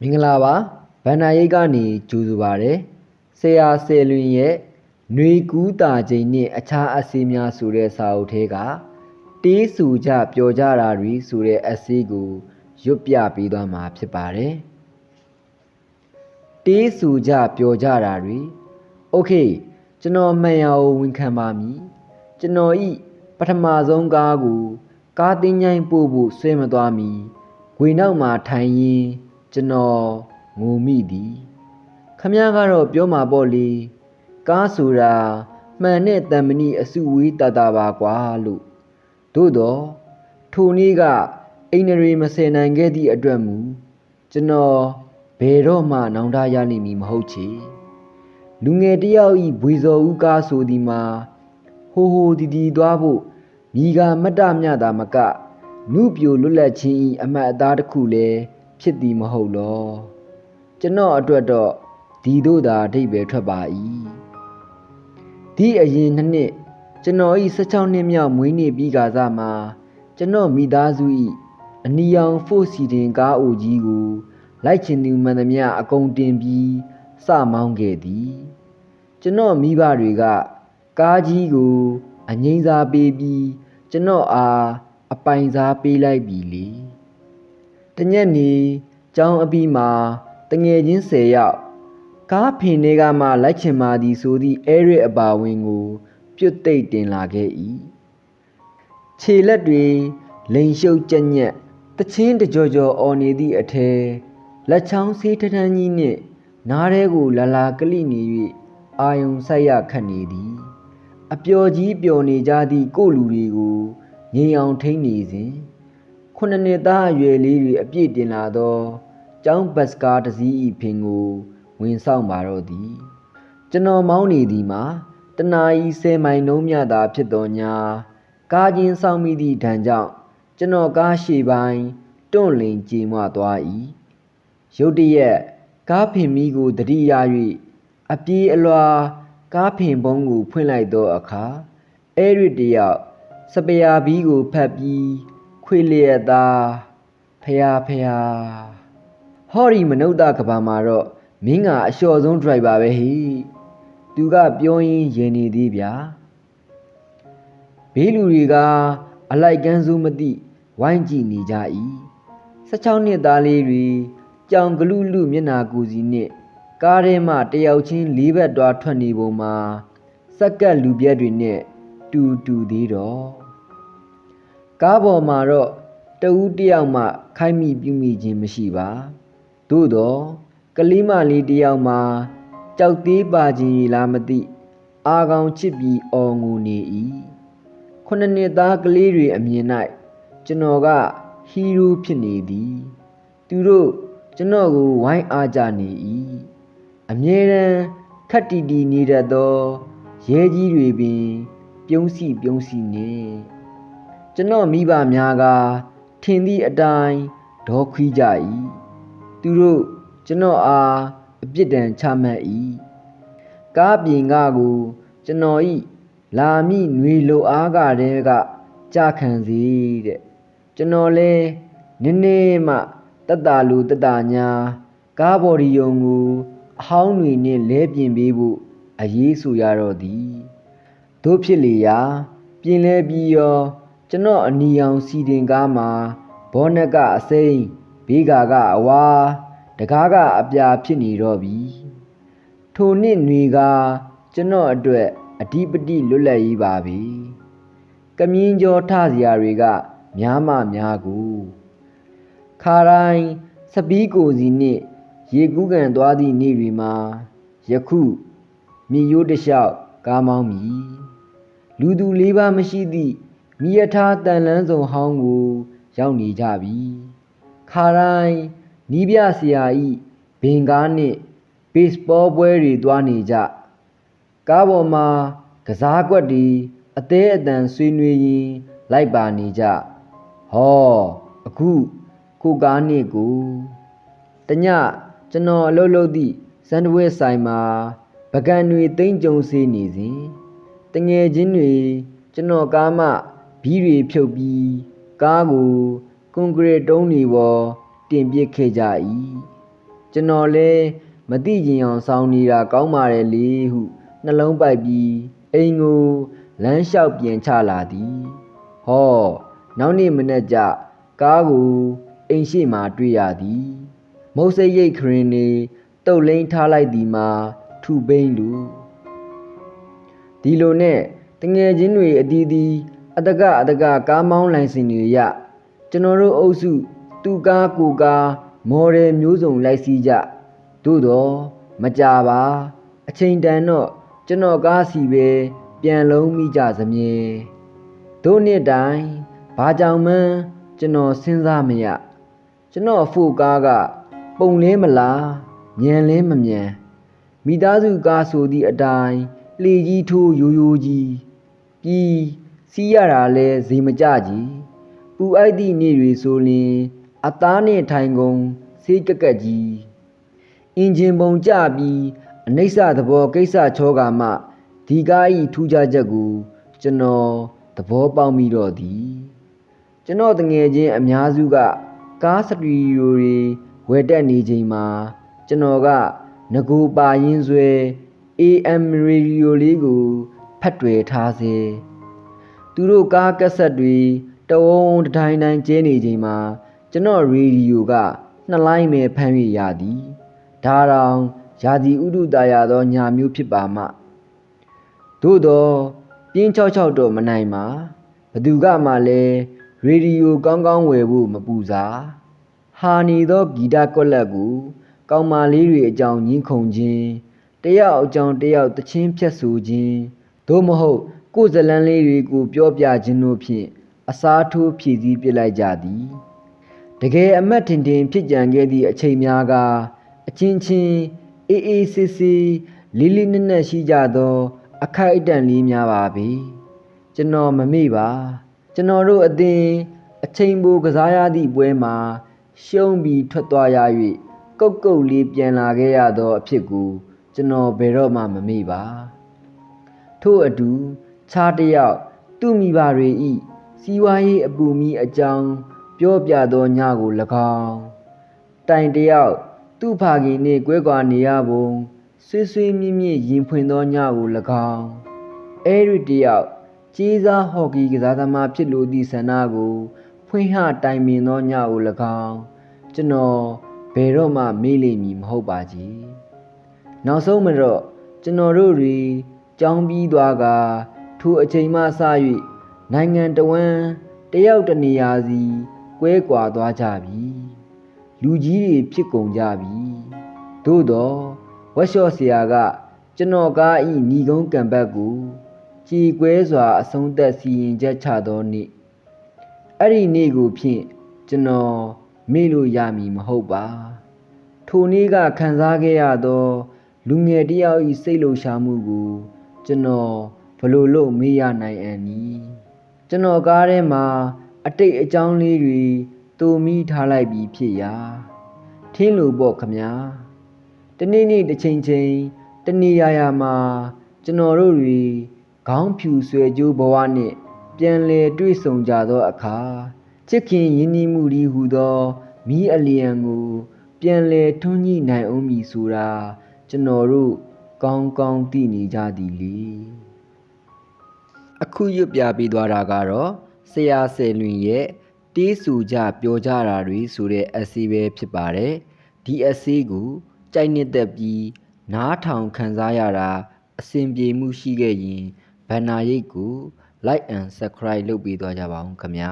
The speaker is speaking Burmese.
မင်္ဂလာပါဗန္နာရိတ်ကနေကြိုဆိုပါရယ်ဆရာဆယ်လွင်ရဲ့ຫນွေကူးတာချိန်နှင့်အခြားအဆေးများဆိုတဲ့စာအုပ်ထဲကတေးဆူကြပျော်ကြတာတွေဆိုတဲ့အဆေးကိုရွတ်ပြပေးသွားမှာဖြစ်ပါတယ်တေးဆူကြပျော်ကြတာတွေโอเคကျွန်တော်မှန်ရအောင်ဝန်ခံပါမည်ကျွန်တော်ဤပထမဆုံးကားကိုကားတင်းញိုင်းပို့ဖို့ဆွဲမသွားမီဂွေနောက်မှာထိုင်ရင်း ကျွန်တော်ငုံမိသည်ခမည်းကတော့ပြောမှာပေါ့လေကားဆိုတာမှန်တဲ့တံမဏိအစုဝေးတတာပါကွာလို့သို့တော့ထိုနေ့ကအိန္ဒြေမစင်နိုင်ခဲ့သည့်အတွက်မူကျွန်တော်ဘယ်တော့မှနောင်တရလိမ့်မည်မဟုတ်ချေလူငယ်တစ်ယောက်ဤဘွေစော်ဦးကားဆိုသည်မှာဟိုဟိုတီတီသွားဖို့မိဂာမတ္တမြတာမကနုပြိုလွတ်လပ်ခြင်းဤအမတ်အသားတစ်ခုလည်း ဖြစ်သည်မဟုတ်လောကျွန်တော်အတွက်တော့ဒီတို့သာအဓိပ္ပာယ်ထွက်ပါ၏ဒီအရင်နှစ်နှစ်ကျွန်တော်ဤ16နှစ်မြောက်မွေးနေ့ပြီးကာစမှာကျွန်တော်မိသားစုဤအနီရောင်ဖို့စီတင်ကားအိုကြီးကိုလိုက်ချင်သူမှန်သမျှအကုန်တင်ပြီးစမောင်းခဲ့သည်ကျွန်တော်မိဘတွေကကားကြီးကိုအငိမ့်စားပေးပြီးကျွန်တော်အားအပိုင်စားပေးလိုက်ပြီလေ တညက်နေကျောင်းအပြီးမှာတငယ်ချင်း10ယောက်ကားဖင်တွေကမှလိုက်ချင်ပါသည်ဆိုသည့်အဲရစ်အပါဝင်ကိုပြုတ်သိပ်တင်လာခဲ့၏ခြေလက်တွေလိန်ရှုပ်ကြက်ညက်တချင်းတကြောကြောအော်နေသည့်အထဲလက်ချောင်းဆေးထထန်းကြီးနှင့်နားထဲကိုလာလာကလိနေ၍အာယုံဆိုင်ရခတ်နေသည်အပျော်ကြီးပျော်နေကြသည့်ကိုလူတွေကိုငြိမ်အောင်ထိန်းနေစဉ် ခုနှစ်နှစ်သားအရွယ်လေးတွေအပြည့်တင်လာသောကျောင်းဘတ်စကားတစ်စီးဤဖင်ကို ဝင်ဆောင်ပါတော့သည်ကျွန်တော်မောင်းနေသည်မှာတနာရီ10မိုင်နှုံးမြသာဖြစ်တော်ညာကားချင်းဆောင်မိသည့်ဒဏ်ကြောင့်ကျွန်တော်ကားရှေ့ပိုင်းတွန့်လင်ကြေမွသွား၏ရုတ်တရက်ကားဖင်မီကိုတတိယ၍အပြေးအလွာကားဖင်ပုံးကိုဖွင့်လိုက်သောအခါအဲရစ်တယောက်စပယာဘီးကိုဖတ်ပြီး ခွေလျက်သားဖယားဖယားဟော်ရီမနုဿကဘာမှာတော့မင်းကအလျှော့ဆုံးဒရိုက်ပါပဲဟိသူကပြောရင်းရင်နေသေးဗျာဘေးလူတွေကအလိုက်ကန်းစုမသိဝိုင်းကြည့်နေကြ၏16နှစ်သားလေးတွေကြောင်ဂလူလူမျက်နာကူစီနှင့်ကားထဲမှတယောက်ချင်းလေးဘက်တွားထွက်နေပုံမှာစက္ကက်လူပြက်တွေနဲ့တူတူသေးတော့ ကားပေါ်မှာတော့တဦးတယောက်မှ ခိုက်မိပြုမိခြင်းမရှိပါသို့တော့ကလေးမလေးတယောက်မှကြောက်သေးပါခြင်းလားမသိအာကောင်ချစ်ပြီးအော်ငိုနေ၏ခုနှစ်နှစ်သားကလေးတွေအမြင်၌ကျွန်တော်ကဟီးရိုးဖြစ်နေသည် သူတို့ကျွန်တော်ကိုဝိုင်းအားကြနေ၏အမြဲတမ်းခက်တီတီနေတတ်သောရဲကြီးတွေပင် ပြုံးစီပြုံးစီနေ ကျွန်တော်မိဘများကထင်သည့်အတိုင်းဒေါ်ခွီးကြ၏သူတို့ကျွန်တော်အားအပြစ်ဒဏ်ချမှတ်၏ကားပြင်ကကိုကျွန်တော်ဤလာမိຫນွေလိုအားကတည်းကကြာခံစီတဲ့ကျွန်တော်လဲနည်းနည်းမှတက်တာလူတက်တာညာကားဘော်ဒီယုံကိုအဟောင်းတွေနဲ့လဲပြင်ပေးဖို့အရေးဆိုရတော့သည်တို့ဖြစ်လေရာ ပြင်လဲပြီးရော ကျွန်တော်အနီအောင်စီတင်ကားမှာဘောနက်ကအစိမ့်ဘေးကာကအဝါတကားကအပြာဖြစ်နေတော့ပြီထိုနှစ်ຫນွေကကျွန်တော်အတွက်အဓိပတိလွတ်လပ်ရေးပါပဲကမြင်းကျော်ထစရာတွေကများမှများကိုခါတိုင်းစပီးကိုစီနှင့်ရေကူးကန်သွားသည့်နေ့တွေမှာယခုမြေရိုးတစ်လျှောက်ကားမောင်းမည်လူသူလေးပါးမရှိသည့် မိယထားတန်လန်းဆောင်ဟောင်းကို ရောက်နေကြပြီခါတိုင်းနီးပြဆရာဤဘင်ကားနှင့်ဘေ့စ်ဘောပွဲတွေသွားနေကြကားပေါ်မှာကစားကွက်တွေအသေးအတန်ဆွေးနွေးရင်းလိုက်ပါနေကြဟောအခုကိုကားနှင့်ကိုတညကျွန်တော်အလုပ်လုပ်သည့်စန္ဒဝဲဆိုင်မှာပကံတွေတိမ့်ကြုံစေးနေစဉ်တငယ်ချင်းတွေကျွန်တော်ကားမှ ဘီးတွေဖြုတ်ပြီး ကားကို ကွန်ကရစ်တုံးတွေပေါ် တင်ပစ်ခဲ့ကြ၏ကျွန်တော်လည်းမသိကျင်အောင်စောင်းနေတာကောင်းပါတယ်လေဟုနှလုံးပိုက်ပြီးအိမ်ကိုလမ်းလျှောက်ပြန်ချလာသည်ဟောနောက်နေ့မနေ့ကျကားကိုအိမ်ရှိမှတွေ့ရသည်မုတ်စိတ်ရိတ်ခရင်နေတုတ်လိန်ထားလိုက်သည်မှာထူပိန်လူဒီလိုနဲ့တငယ်ချင်းတွေအတီးတီး အတကအတကကားမောင်းလိုင်စင်တွေရကျွန်တော်တို့အုပ်စုသူကားကိုကားမော်ဒယ်မျိုးစုံလိုက်စီးကြသို့တော့မကြပါအချိန်တန်တော့ကျွန်တော်ကားစီပဲပြန်လုံးမိကြစမြဲတို့နှစ်တိုင်းဘာကြောင့်မှန်းကျွန်တော်စဉ်းစားမရကျွန်တော်ဖိုကားကပုံလင်းမလားညံလင်းမမြန်မိသားစုကားဆိုသည့်အတိုင်းလှေကြီးထိုးရိုးရိုးကြီးပြီး စီးရတာလဲဈေးမကြကြီးပူအိုက်သည့်နေ့တွေဆိုလျင်အသားနှင့်ထိုင်ကုန်ဆေးကက်ကက်ကြီးအင်ဂျင်ပုံကြပြီးအနိစ္စသဘောကိစ္စချောကမှဒီကားဤထူးခြားချက်ကိုကျွန်တော်သဘောပေါက်မိတော့သည်ကျွန်တော်တငယ်ချင်းအများစုကကားစတူဒီယိုတွေဝယ်တက်နေချိန်မှာကျွန်တော်ကငကိုပါရင်ဆွဲ AM radio လေးကိုဖတ်တွေထားစေ သူတို့ကားကက်ဆက်တွေတဝုံတတိုင်းတိုင်းကျဲနေချိန်မှာကျွန်တော်ရေဒီယိုကနှစ်လိုင်းပဲဖမ်းရရသည်ဒါတောင်ရာသီဥတုတာယာသောညာမျိုးဖြစ်ပါမှသို့တော့ပြင်းချောက်ချောက်တော့မနိုင်ပါဘသူကမှလည်းရေဒီယိုကောင်းကောင်းဝယ်ဖို့မပူစားဟာနေသောဂီတကွက်လက်ကိုကောင်းမလေးတွေအကြောင်းညင်းခုန်ခြင်းတယောက်အကြောင်းတယောက်တချင်းဖြတ်ဆိုခြင်းသို့မဟုတ် ကိုယ်ဇလန်းလေးတွေကိုပြောပြခြင်းတို့ဖြင့်အစားထိုးဖြည့်ဆည်းပစ်လိုက်ကြသည်တကယ်အမတ်တင်တင်ဖြစ်ကြံခဲ့သည့်အချိန်များကအချင်းချင်းအေးအေးဆေးဆေးလေးလေးနက်နက်ရှိကြသော အခိုက်အတန့်လေးများပါပဲကျွန်တော်မမေ့ပါ ကျွန်တော်တို့အသင်အချိန်ပိုကစားရသည့်ပွဲမှာရှုံးပြီးထွက်သွားရ၍ကုတ်ကုတ်လေးပြန်လာခဲ့ရသောအဖြစ်ကိုကျွန်တော်ဘယ်တော့မှမမေ့ပါထို့အတူ ခြားတစ်ယောက်သူ့မိဘတွေဤစီးပွားရေးအပူမီအကြောင်းပြောပြသောညကို၎င်းတိုင်တစ်ယောက်သူ့ဖခင်နှင့်ကွဲကွာနေရပုံဆွေးဆွေးမြင့်မြင့်ရင်ဖွင့်သောညကို၎င်းအဲရီတစ်ယောက်ကြီးစားဟော်ကီကစားသမားဖြစ်လိုသည့်ဆန္ဒကိုဖွင့်ဟတိုင်ပင်သောညကို၎င်းကျွန်တော်ဘယ်တော့မှမေ့လိမ့်မည်မဟုတ်ပါကြီးနောက်ဆုံးမတော့ကျွန်တော်တို့တွေကြောင်းပြီးသွားက ထိုအချိန်မှစ၍နိုင်ငံတဝန်းတယောက်တစ်နေရာစီကွဲကွာသွားကြပြီ လူကြီးတွေဖြစ်ကုန်ကြပြီသို့တော့ဝက်လျှော့ဆရာက ကျွန်တော်ကားဤညီကုန်းကံဘတ်ကိုကြည်ကွဲစွာအဆုံးသက်စီရင်ချက်ချသောနေ့အဲ့ဒီနေ့ကိုဖြင့်ကျွန်တော်မေ့လို့ရမည်မဟုတ်ပါ ထိုနေ့ကခံစားခဲ့ရသော လူငယ်တစ်ယောက်၏စိတ်လှုပ်ရှားမှုကို ကျွန်တော် ဘယ်လို့လို့မေ့ရနိုင်အံ့နည်းကျွန်တော်ကားထဲမှာအတိတ်အကြောင်းလေးတွေတူမိထားလိုက်ပြီးဖြစ်ရာထင်းလို့ပေါ့ခမညာတနေ့နေ့တစ်ချိန်ချိန်တနေရာရာမှာကျွန်တော်တို့တွေခေါင်းဖြူဆွဲကြိုးဘဝနှင့်ပြန်လည်တွေ့ဆုံကြသောအခါချစ်ခင်ရင်းနှီးမှုဒီဟူသောမိအလျံကိုပြန်လည်ထွန်းညှိနိုင်အောင်မည်ဆိုတာကျွန်တော်တို့ကောင်းကောင်းသိနေကြသည်လေ အခုရွတ်ပြပေးသွားတာကတော့ဆရာဆယ်လွင်ရဲ့တေးဆူကြပြောကြတာတွေဆိုတဲ့ essay ပဲဖြစ်ပါတယ်ဒီ essay ကိုကြိုက်နှစ်သက်ပြီးနားထောင်ခန်းစားရတာအဆင်ပြေမှုရှိခဲ့ရင်ဘန်နာရိတ်ကို like and subscribe လုပ်ပေးသွားကြပါဦးခင်ဗျာ